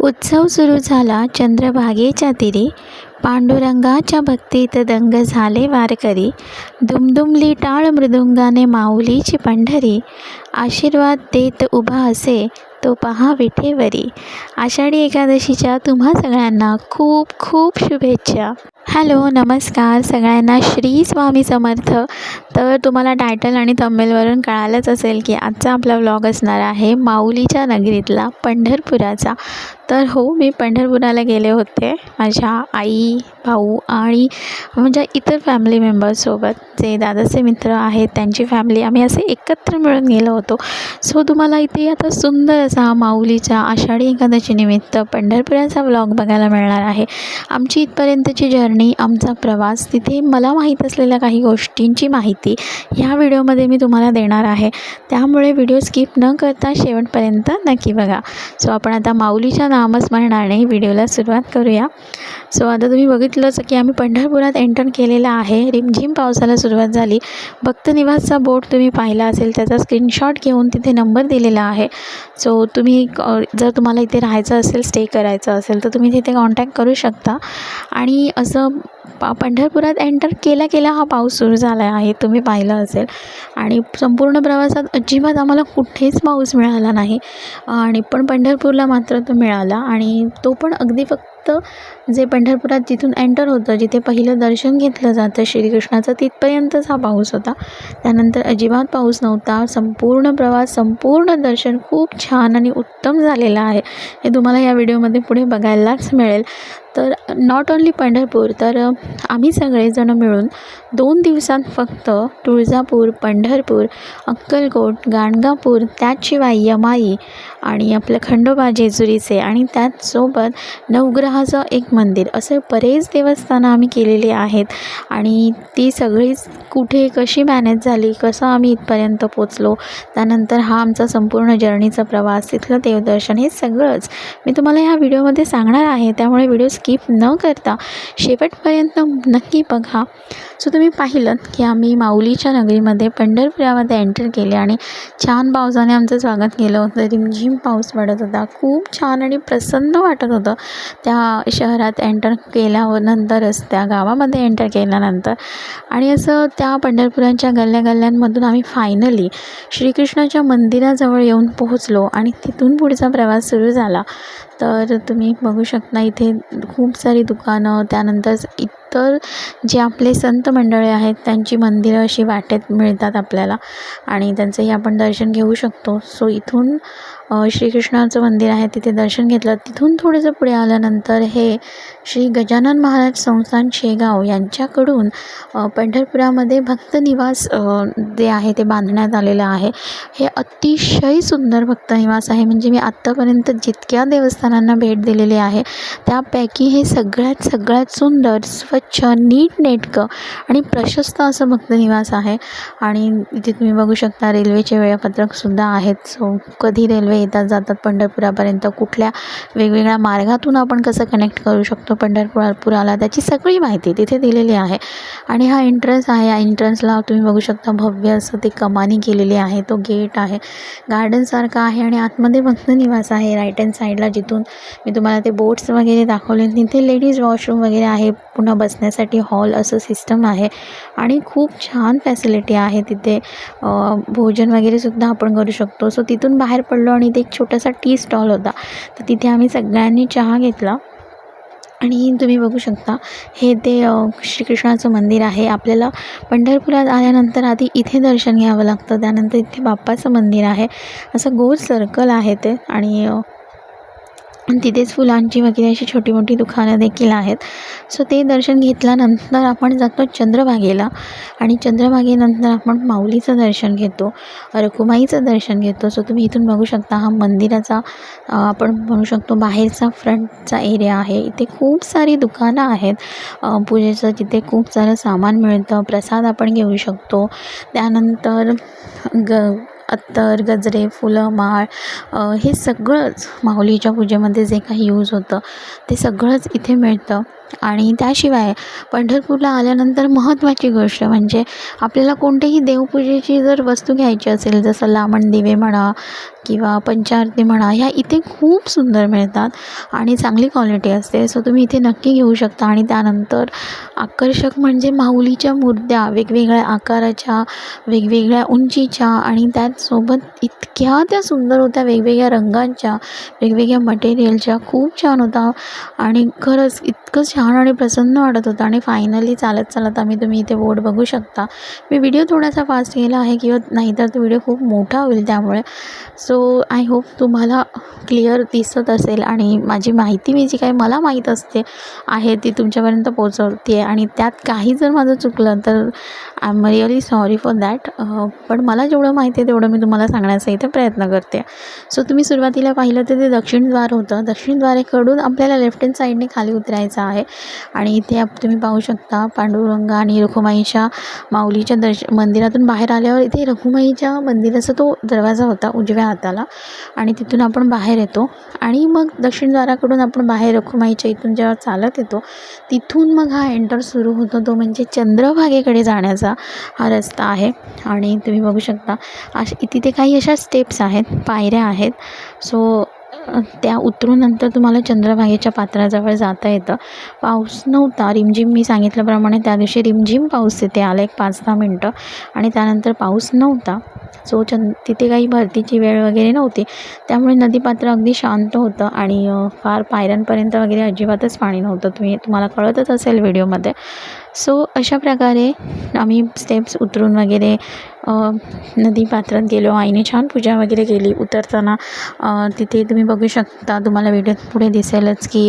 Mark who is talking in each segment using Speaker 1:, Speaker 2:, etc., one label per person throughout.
Speaker 1: उत्सव सुरू झाला चंद्रभागेच्या तिरी. पांडुरंगाच्या भक्तीत दंग झाले वारकरी. दुमदुमली टाळ मृदुंगाने माऊलीची पंढरी. आशीर्वाद देत उभा असे तो पहा विठेवरी. आषाढी एकादशीच्या तुम्हा सगळ्यांना खूप खूप शुभेच्छा. हॅलो नमस्कार सगळ्यांना. श्री स्वामी समर्थ. तर तुम्हाला टायटल आणि थंबनेलवरून कळालंच असेल की आजचा आपला व्लॉग असणार आहे माऊलीच्या नगरीतला पंढरपुराचा. तर हो मी पंढरपुराला गेले होते माझ्या आई भाऊ आणि म्हणजे इतर फॅमिली मेंबर्ससोबत जे दादाचे मित्र आहेत त्यांची फॅमिली आम्ही असे एकत्र मिळून गेलो होतो. सो तुम्हाला इथे आता सुंदर असा माऊलीच्या आषाढी एकादशी निमित्त पंढरपुराचा व्लॉग बघायला मिळणार आहे. आमची इथपर्यंतची जर्नी आमचा प्रवास तिथे मला माहीत असलेल्या काही गोष्टींची माहिती ह्या व्हिडिओमध्ये मी तुम्हाला देणार आहे. त्यामुळे व्हिडिओ स्किप न करता शेवटपर्यंत नक्की बघा. सो आपण आता माऊलीच्या नामस्मरणाने व्हिडिओला सुरुवात करूया. सो आता तुम्ही बघितलंच की आम्ही पंढरपुरात एंटर केलेलं आहे. रिमझिम पावसाला सुरुवात झाली. भक्तनिवासचा बोट बोर्ड तुम्ही पाहिला असेल त्याचा स्क्रीनशॉट घेऊन तिथे नंबर दिलेला आहे. सो तुम्ही जर तुम्हाला इथे राहायचं असेल स्टे करायचं असेल तर तुम्ही तिथे कॉन्टॅक्ट करू शकता. आणि असं पा पंढरपुरात एंटर केल्या केल्या हा पाऊस सुरू झाला आहे तुम्ही पाहिलं असेल. आणि संपूर्ण प्रवासात अजिबात आम्हाला कुठेच पाऊस मिळाला नाही. आणि पण पंढरपूरला मात्र तो मिळाला. आणि तो पण अगदी फक्त जे पंढरपुरात जिथून एंटर होतं जिथे पहिलं दर्शन घेतलं जातं श्रीकृष्णाचं तिथपर्यंतच हा पाऊस होता. त्यानंतर अजिबात पाऊस नव्हता. संपूर्ण प्रवास संपूर्ण दर्शन खूप छान आणि उत्तम झालेलं आहे. हे तुम्हाला या व्हिडिओमध्ये पुढे बघायलाच मिळेल. तर नॉट ओन्ली पंढरपूर तर आम्ही सगळेजण मिळून दोन दिवसात फक्त तुळजापूर पंढरपूर अक्कलकोट गाणगापूर त्याचशिवाय यमाई आणि आपलं खंडोबा जेजुरीचे आणि त्याचसोबत नवग्रहाचं एक मंदिर असे बरेच देवस्थानं आम्ही केलेली आहेत आणि ती सगळीच कुठे कशी मॅनेज झाली कसं आम्ही इथपर्यंत पोचलो त्यानंतर हा आमचा संपूर्ण जर्नीचा प्रवास तिथलं देवदर्शन हे सगळंच मी तुम्हाला ह्या व्हिडिओमध्ये सांगणार आहे. त्यामुळे व्हिडिओ स्किप न करता शेवटपर्यंत नक्की बघा. सो तुम्ही पाहिलं की आम्ही माऊलीच्या नगरीमध्ये पंढरपुरामध्ये एंटर केले आणि छान पावसाने आमचं स्वागत केलं होतं. रिमझिम पाऊस पडत होता. खूप छान आणि प्रसन्न वाटत होतं. त्या शहरात एंटर केल्यावर नंतरच त्या गावामध्ये एंटर केल्यानंतर आणि असं त्या पंढरपुरांच्या गल्ल्या गल्ल्यांमधून आम्ही फायनली श्रीकृष्णाच्या मंदिराजवळ येऊन पोहोचलो आणि तिथून पुढचा प्रवास सुरू झाला. तर तुम्ही बघू शकता इथे खूप सारी दुकानं त्यानंतर इतर जे आपले संत मंडळी आहेत त्यांची मंदिरं अशी वाटेत मिळतात आपल्याला. आणि त्यांचंही आपण दर्शन घेऊ शकतो. सो इथून श्रीकृष्णाचं मंदिर आहे तिथे दर्शन घेतलं. तिथून थोडंसं पुढे आल्यानंतर हे श्री गजानन महाराज संस्थान शेगाव यांच्याकडून पंढरपुरामध्ये भक्त निवास जे आहे ते बांधण्यात आलेलं आहे. हे अतिशय सुंदर भक्त निवास आहे. म्हणजे मी आत्तापर्यंत जितक्या देवस्थानांना भेट दिलेली आहे त्यापैकी हे सगळ्यात सगळ्यात सुंदर स्वच्छ नीटनेटकं आणि प्रशस्त असं भक्त निवास आहे. आणि इथे तुम्ही बघू शकता रेल्वेचे वेळापत्रकसुद्धा आहेत. सो कधी रेल्वे येतात जातात पंढरपुरापर्यंत. कुठल्या वेगवेगळ्या मार्गातून आपण कसं कनेक्ट करू शकतो पंढरपुरापुराला त्याची सगळी माहिती तिथे दिलेली आहे. आणि हा एंट्रन्स आहे. या एंट्रन्सला तुम्ही बघू शकता भव्य असं ते कमानी केलेली आहे. तो गेट आहे. गार्डनसारखा आहे आणि आतमध्ये भक्त निवास आहे. राईट हँड साईडला जिथून मी तुम्हाला ते बोट्स वगैरे दाखवले तिथे लेडीज वॉशरूम वगैरे आहे. पुन्हा बसण्यासाठी हॉल असं सिस्टम आहे. आणि खूप छान फॅसिलिटी आहे तिथे. भोजन वगैरे सुद्धा आपण करू शकतो. सो तिथून बाहेर पडलो आणि इथे एक छोटासा टी स्टॉल होता. तर तिथे आम्ही सगळ्यांनी चहा घेतला. आणि तुम्ही बघू शकता हे ते श्रीकृष्णाचं मंदिर आहे. आपल्याला पंढरपुरात आल्यानंतर आधी इथे दर्शन घ्यावं लागतं. त्यानंतर इथे बाप्पाचं मंदिर आहे. असं गोल सर्कल आहे ते. आणि तिथेच फुलांची वगैरे अशी छोटी मोठी दुकानं देखील आहेत. सो ते दर्शन घेतल्यानंतर आपण जातो चंद्रभागेला आणि चंद्रभागेनंतर आपण माऊलीचं दर्शन घेतो रखुमाईचं दर्शन घेतो. सो तुम्ही इथून बघू शकता हा मंदिराचा आपण म्हणू शकतो बाहेरचा फ्रंटचा एरिया आहे. इथे खूप सारी दुकानं आहेत. पूजेचं तिथे खूप सारं सामान मिळतं प्रसाद आपण घेऊ शकतो. त्यानंतर ग अत्तर गजरे फुलं माळ हे सगळंच माऊलीच्या पूजेमध्ये जे काही यूज होतं ते सगळंच इथे मिळतं. आणि त्याशिवाय पंढरपूरला आल्यानंतर महत्त्वाची गोष्ट म्हणजे आपल्याला कोणतेही देवपूजेची जर वस्तू घ्यायची असेल जसं लामण दिवे म्हणा किंवा पंचारती म्हणा ह्या इथे खूप सुंदर मिळतात आणि चांगली क्वालिटी असते. सो तुम्ही इथे नक्की घेऊ शकता. आणि त्यानंतर आकर्षक म्हणजे माऊलीच्या मूर्त्या वेगवेगळ्या आकाराच्या वेगवेगळ्या उंचीच्या आणि त्यात सोबत इतक्या त्या सुंदर होत्या वेगवेगळ्या रंगांच्या वेगवेगळ्या मटेरियलच्या खूप छान होता. आणि खरंच इतकं छान आणि प्रसन्न वाटत होतं. आणि फायनली चालत चालत आम्ही तुम्ही इथे बोर्ड बघू शकता. मी व्हिडिओ थोडासा फास्ट केला आहे किंवा नाहीतर तो व्हिडिओ खूप मोठा होईल त्यामुळे. सो आय होप तुम्हाला क्लिअर दिसत असेल आणि माझी माहिती मी जी काही मला माहीत असते आहे ती तुमच्यापर्यंत पोचवते आहे आणि त्यात काही जर माझं चुकलं तर I am really sorry for that पण मला जेवढं माहिती आहे तेवढं मी तुम्हाला सांगण्याचा इथे प्रयत्न करते. सो तुम्ही सुरुवातीला पाहिलं तर ते दक्षिणद्वार होतं. दक्षिणद्वारेकडून आपल्याला लेफ्ट हँड साईडने खाली उतरायचं आहे. आणि इथे आप तुम्ही पाहू शकता पांडुरंगा आणि रखुमाईच्या माऊलीच्या दर्श मंदिरातून बाहेर आल्यावर इथे रखुमाईच्या मंदिराचा तो दरवाजा होता उजव्या हाताला. आणि तिथून आपण बाहेर येतो. आणि मग दक्षिणद्वाराकडून आपण बाहेर रखुमाईच्या इथून जेव्हा चालत येतो तिथून मग हा एंटर सुरू होतो. तो म्हणजे चंद्रभागेकडे जाण्याचा हा रस्ता आहे. आणि तुम्ही बघू शकता अश तिथे काही अशा स्टेप्स आहेत पायऱ्या आहेत. सो त्या उतरून नंतर तुम्हाला चंद्रभागेच्या पात्राजवळ जाता येतं. पाऊस नव्हता रिमझिम मी सांगितल्याप्रमाणे त्या दिवशी रिमझिम पाऊस तिथे आला एक पाच दहा मिनटं. आणि त्यानंतर पाऊस नव्हता. सो चंद तिथे काही भरतीची वेळ वगैरे नव्हती. त्यामुळे नदीपात्र अगदी शांत होतं आणि फार पायऱ्यांपर्यंत वगैरे अजिबातच पाणी नव्हतं. तुम्ही तुम्हाला कळतच असेल व्हिडिओमध्ये. सो अशा प्रकारे आम्ही स्टेप्स उतरून वगैरे नदी नदीपात्रात गेलो. आईने छान पूजा वगैरे केली. उतरताना तिथे तुम्ही बघू शकता तुम्हाला व्हिडिओत पुढे दिसेलच की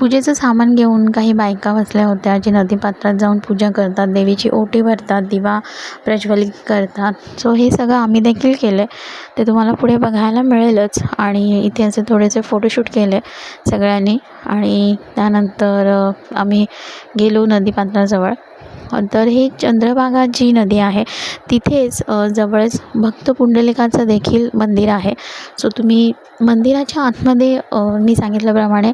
Speaker 1: पूजेचं सामान घेऊन काही बायका बसल्या होत्या जे नदीपात्रात जाऊन पूजा करतात देवीची ओटी भरतात दिवा प्रज्वलित करतात. सो हे सगळं आम्ही देखील केलं ते तुम्हाला पुढे बघायला मिळेलच. आणि इथे असे थोडेसे फोटोशूट केले सगळ्यांनी. आणि त्यानंतर आम्ही गेलो नदीपात्राजवळ. तर ही चंद्रभागा जी नदी आहे तिथेच जवळच भक्त पुंडलिकाचं देखील मंदिर आहे. सो तुम्ही मंदिराच्या आतमध्ये मी सांगितल्याप्रमाणे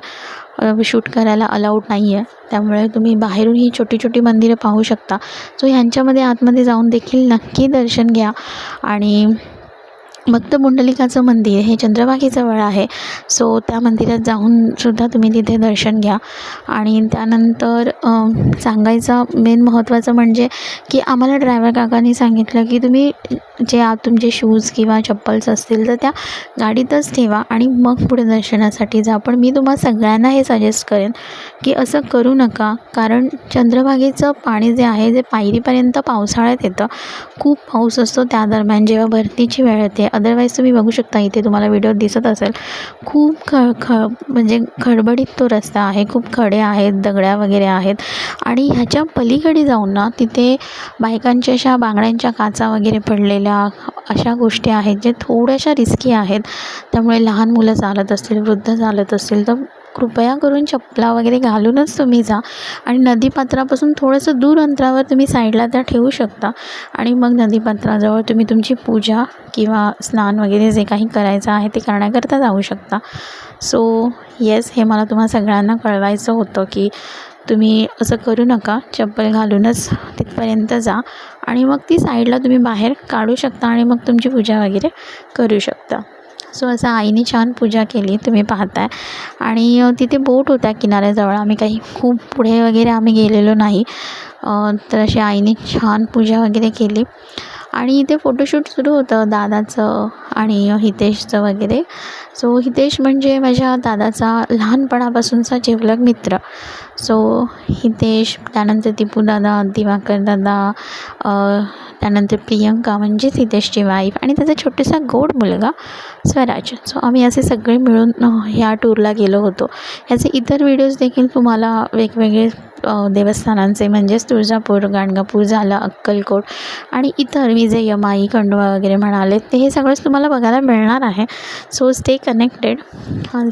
Speaker 1: शूट करायला अलाउड नाही आहे त्यामुळे तुम्ही बाहेरून ही छोटी छोटी मंदिरं पाहू शकता. सो ह्यांच्यामध्ये आतमध्ये जाऊन देखील नक्की दर्शन घ्या. आणि भक्त पुंडलिकाचं मंदिर हे चंद्रभागेजवळ आहे. सो त्या मंदिरात जाऊन सुद्धा तुम्ही तिथे दर्शन घ्या. आणि त्यानंतर सांगायचं मेन महत्त्वाचं म्हणजे की आम्हाला ड्रायव्हर काकांनी सांगितलं की तुम्ही जे आत तुमचे शूज किंवा चप्पल्स असतील तर त्या गाडीतच ठेवा आणि मग पुढे दर्शनासाठी जा. पण मी तुम्हा सगळ्यांना हे सजेस्ट करेन की असं करू नका. कारण चंद्रभागेचं पाणी जे आहे जे पायरीपर्यंत पावसाळ्यात येतं खूप पाऊस असतो त्या दरम्यान. जेव्हा भरतीची वेळ येते अदरवाईज तुम्ही बघू शकता इथे तुम्हाला व्हिडिओ दिसत असेल. खूप ख ख म्हणजे खडबडीत तो रस्ता आहे. खूप खडे आहेत दगड्या वगैरे आहेत. आणि ह्याच्या पलीकडे जाऊन ना तिथे बायकांच्या अशा बांगड्यांच्या काचा वगैरे पडलेल्या अशा गोष्टी आहेत जे थोड्याशा रिस्की आहेत. त्यामुळे लहान मुलं चालत असतील वृद्ध चालत असतील तर कृपया करून चपला वगैरे घालूनच तुम्ही जा. आणि नदीपात्रापासून थोडंसं दूर अंतरावर तुम्ही साईडला त्या ठेवू शकता. आणि मग नदीपात्राजवळ तुम्ही तुमची पूजा किंवा स्नान वगैरे जे काही करायचं आहे ते करण्याकरता जाऊ शकता. सो येस हे मला तुम्हा सगळ्यांना कळवायचं होतं की तुम्ही असं करू नका. चप्पल घालूनच तिथपर्यंत जा. आणि मग ती साईडला तुम्ही बाहेर काढू शकता आणि मग तुमची पूजा वगैरे करू शकता. सो असं आईने छान पूजा केली तुम्ही पाहताय. आणि तिथे बोट होत्या किनाऱ्याजवळ. आम्ही काही खूप पुढे वगैरे आम्ही गेलेलो नाही. तर अशी आईने छान पूजा वगैरे केली. आणि इथे फोटोशूट सुरू होतं दादाचं आणि हितेशचं वगैरे. सो हितेश म्हणजे माझ्या दादाचा लहानपणापासूनचा जिवलग मित्र. सो हितेश त्यानंतर दिपूदादा दादा दिवाकर दादा त्यानंतर प्रियंका म्हणजेच हितेशची वाईफ आणि त्याचा छोटासा गोड मुलगा स्वराज सो आम्ही असे सगळे मिळून ह्या टूरला गेलो होतो. ह्याचे इतर व्हिडिओज देखील तुम्हाला वेगवेगळे देवस्थानांचे म्हणजेच तुळजापूर गाणगापूर झालं अक्कलकोट आणि इतर विजय यमाई खंडवा वगैरे म्हणाले ते हे सगळंच तुम्हाला बघायला मिळणार आहे. सो स्टे कनेक्टेड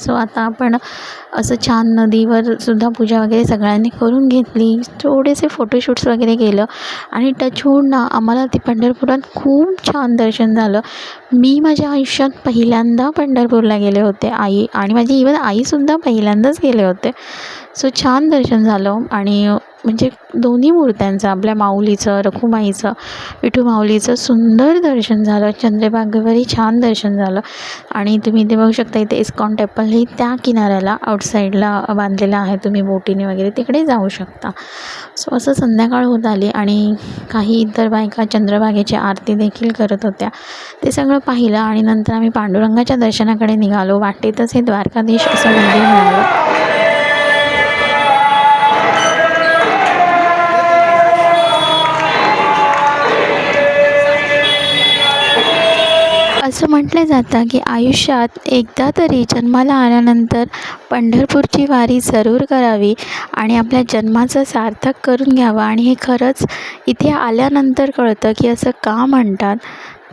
Speaker 1: सो आता आपण असं छान नदीवर सुद्धा पूजा वगैरे वगैरे सगळ्यांनी करून घेतली. थोडेसे फोटोशूट्स वगैरे केलं. आणि टचवून ना आम्हाला ते पंढरपुरात खूप छान दर्शन झालं. मी माझ्या आयुष्यात पहिल्यांदा पंढरपूरला गेले होते आई. आणि माझी इवन आईसुद्धा पहिल्यांदाच गेले होते. सो छान दर्शन झालं आणि म्हणजे दोन्ही मूर्त्यांचं आपल्या माऊलीचं रखुमाईचं विठू माऊलीचं सुंदर दर्शन झालं. चंद्रभागेवरही छान दर्शन झालं. आणि तुम्ही इथे बघू शकता इथे इस्कॉन टेम्पलही त्या किनाऱ्याला आउटसाईडला बांधलेलं आहे. तुम्ही बोटीने वगैरे तिकडे जाऊ शकता. सो असं संध्याकाळ होत आली आणि काही इतर बायका चंद्रभागेची आरती देखील करत होत्या. ते सगळं पाहिलं आणि नंतर आम्ही पांडुरंगाच्या दर्शनाकडे निघालो. वाटेतच हे द्वारकाधीश असं मंदिर मिळालं. असं म्हटलं जातं की आयुष्यात एकदा तरी जन्माला आल्यानंतर पंढरपूरची वारी जरूर करावी आणि आपल्या जन्माचं सार्थक करून घ्यावं. आणि हे खरंच इथे आल्यानंतर कळतं की असं का म्हणतात.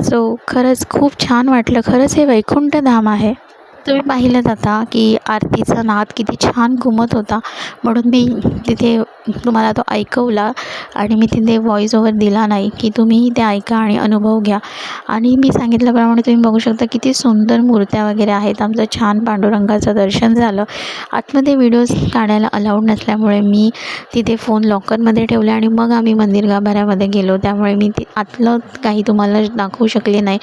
Speaker 1: सो खरंच खूप छान वाटलं. खरंच हे वैकुंठधाम आहे. तुम्ही पाहिलं जाता की आरतीचा नाद किती छान घुमत होता. म्हणून मी तिथे तुम्हाला तो ऐकवला आणि मी तिथे व्हॉईस ओवर दिला नाही की तुम्हीही ते ऐका आणि अनुभव घ्या. आणि मी सांगितल्याप्रमाणे तुम्ही बघू शकता किती सुंदर मूर्त्या वगैरे आहेत. आमचं छान पांडुरंगाचं दर्शन झालं. आतमध्ये व्हिडिओज काढायला अलाउड नसल्यामुळे मी तिथे फोन लॉकरमध्ये ठेवले आणि मग आम्ही मंदिर गाभाऱ्यामध्ये गेलो. त्यामुळे मी ते आतलं काही तुम्हाला दाखवू शकले नाही.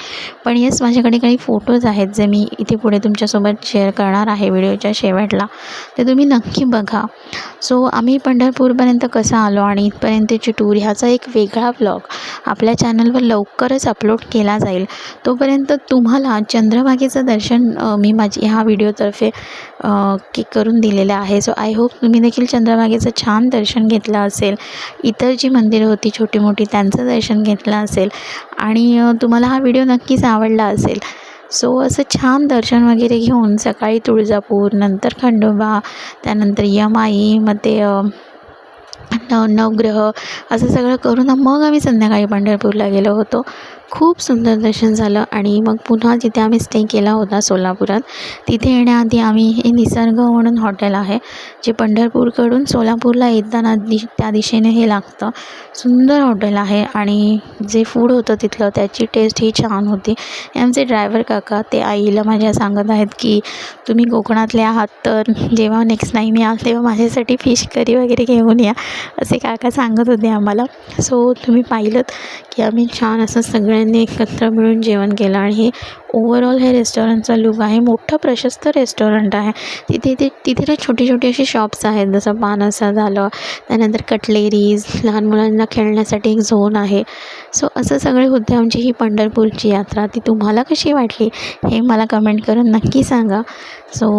Speaker 1: पण येस माझ्याकडे काही फोटोज आहेत जे मी इथे पुढे तुमच्यासोबत शेअर करणार आहे. व्हिडिओच्या शेवटला. ते तुम्ही नक्की बघा. सो आम्ही पंढरपूर पंढरपूरपर्यंत कसा आलो आणि इथपर्यंतची टूर ह्याचा एक वेगळा ब्लॉग आपल्या चॅनलवर लवकरच अपलोड केला जाईल. तोपर्यंत तुम्हाला चंद्रभागेचं दर्शन मी माझी ह्या व्हिडिओतर्फे की करून दिलेलं आहे. सो आय होप तुम्ही देखील चंद्रभागेचं छान दर्शन घेतलं असेल. इतर जी मंदिरं होती छोटी मोठी त्यांचं दर्शन घेतलं असेल. आणि तुम्हाला हा व्हिडिओ नक्कीच आवडला असेल. सो असं छान दर्शन वगैरे घेऊन सकाळी तुळजापूर नंतर खंडोबा त्यानंतर यमाई मग ते नव नवग्रह असं सगळं करून मग आम्ही संध्याकाळी पंढरपूरला गेलो होतो. खूप सुंदर दर्शन झालं आणि मग पुन्हा जिथे आम्ही स्टे केला होता सोलापुरात तिथे येण्याआधी आम्ही हे निसर्ग म्हणून हॉटेल आहे जे पंढरपूरकडून सोलापूरला येताना दि त्या दिशेने हे लागतं. सुंदर हॉटेल आहे आणि जे फूड होतं तिथलं त्याची टेस्ट ही छान होती. हे आमचे ड्रायव्हर काका ते आईला माझ्या सांगत आहेत की तुम्ही कोकणातले आहात तर जेव्हा नेक्स्ट टाईम याल तेव्हा माझ्यासाठी फिश करी वगैरे घेऊन या असे काका सांगत होते आम्हाला. सो तुम्ही पाहिलं की आम्ही छान असं सगळं सगळ्यांनी एकत्र मिळून जेवण केलं आणि हे ओवरऑल हे रेस्टॉरंटचा लुक आहे. मोठं प्रशस्त रेस्टॉरंट आहे. तिथे ते तिथे ना छोटी छोटी अशी शॉप्स आहेत. जसं पानसा झालं त्यानंतर कटलेरीज लहान मुलांना खेळण्यासाठी एक झोन आहे. सो असं सगळे होते आमची ही पंढरपूरची यात्रा. ती तुम्हाला कशी वाटली हे मला कमेंट करून नक्की सांगा. सो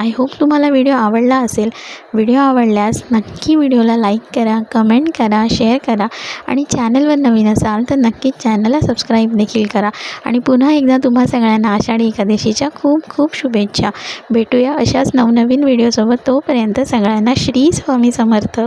Speaker 1: आय होप तुम्हाला व्हिडिओ आवडला असेल. व्हिडिओ आवडल्यास नक्की व्हिडिओला लाईक करा कमेंट करा शेअर करा आणि चॅनलवर नवीन असाल तर नक्कीच चॅनलला सबस्क्राईब देखील करा. आणि पुन्हा एकदा तुम्हाला सगळ्यांना आषाढी एकादशीच्या खूप खूप शुभेच्छा. भेटूया अशाच नवनवीन व्हिडिओसोबत तोपर्यंत सगळ्यांना श्री स्वामी समर्थ.